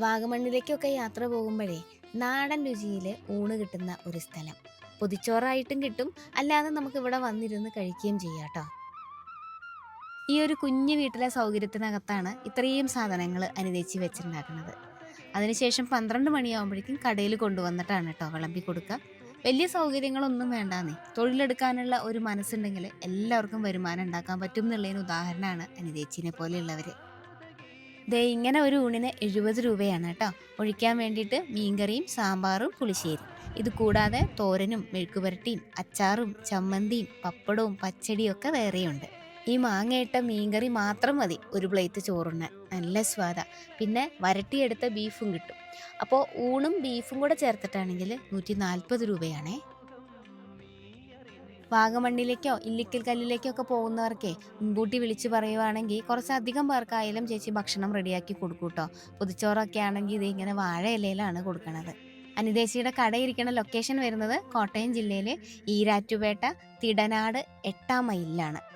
വാഗമണ്ണിലേക്കൊക്കെ യാത്ര പോകുമ്പോഴേ നാടൻ രുചിയിൽ ഊണ് കിട്ടുന്ന ഒരു സ്ഥലം. പൊതിച്ചോറായിട്ടും കിട്ടും. അല്ലാതെ നമുക്ക് ഇവിടെ വന്നിരുന്ന് കഴിക്കുകയും ചെയ്യാട്ടോ ഈ ഒരു കുഞ്ഞു വീട്ടിലെ സൗകര്യത്തിനകത്താണ് ഇത്രയും സാധനങ്ങൾ അനുതേച്ച് വെച്ചിട്ടുണ്ടാക്കുന്നത്. അതിനുശേഷം പന്ത്രണ്ട് മണിയാകുമ്പോഴേക്കും കടയിൽ കൊണ്ടുവന്നിട്ടാണ് കേട്ടോ വിളമ്പി കൊടുക്കുക. വലിയ സൗകര്യങ്ങളൊന്നും വേണ്ടാന്നേ. തൊഴിലെടുക്കാനുള്ള ഒരു മനസ്സുണ്ടെങ്കിൽ എല്ലാവർക്കും വരുമാനം ഉണ്ടാക്കാൻ പറ്റും എന്നുള്ളതിന് ഉദാഹരണമാണ് അനുദേച്ചിനെ പോലെയുള്ളവർ ദേ ഇങ്ങനെ ഒരു ഊണിന് എഴുപത് രൂപയാണ് കേട്ടോ. ഒഴിക്കാൻ വേണ്ടിയിട്ട് മീൻകറിയും സാമ്പാറും പുളിശ്ശേരി. ഇത് കൂടാതെ തോരനും മെഴുക്കുപുരട്ടിയും അച്ചാറും ചമ്മന്തിയും പപ്പടവും പച്ചടിയും ഒക്കെ വേറെയുണ്ട്. ഈ മാങ്ങയിട്ട മീൻകറി മാത്രം മതി ഒരു പ്ലേറ്റ് ചോറുണ്ണാൻ നല്ല സ്വാദ. പിന്നെ വരട്ടിയെടുത്ത ബീഫും കിട്ടും. അപ്പോൾ ഊണും ബീഫും കൂടെ ചേർത്തിട്ടാണെങ്കിൽ നൂറ്റി നാൽപ്പത് രൂപയാണേ. വാഗമണ്ണിലേക്കോ ഇല്ലിക്കൽ കല്ലിലേക്കോ ഒക്കെ പോകുന്നവർക്കേ മുൻകൂട്ടി വിളിച്ചു പറയുവാണെങ്കിൽ കുറച്ചധികം പേർക്കായാലും ചേച്ചി ഭക്ഷണം റെഡിയാക്കി കൊടുക്കൂട്ടോ കേട്ടോ പൊതിച്ചോറൊക്കെ ആണെങ്കിൽ ഇത് ഇങ്ങനെ വാഴയിലയിലാണ് കൊടുക്കണത്. അനിതേച്ചിയുടെ കടയിരിക്കുന്ന ലൊക്കേഷൻ വരുന്നത് കോട്ടയം ജില്ലയിലെ ഈരാറ്റുപേട്ട തിടനാട് എട്ടാം മൈലിലാണ്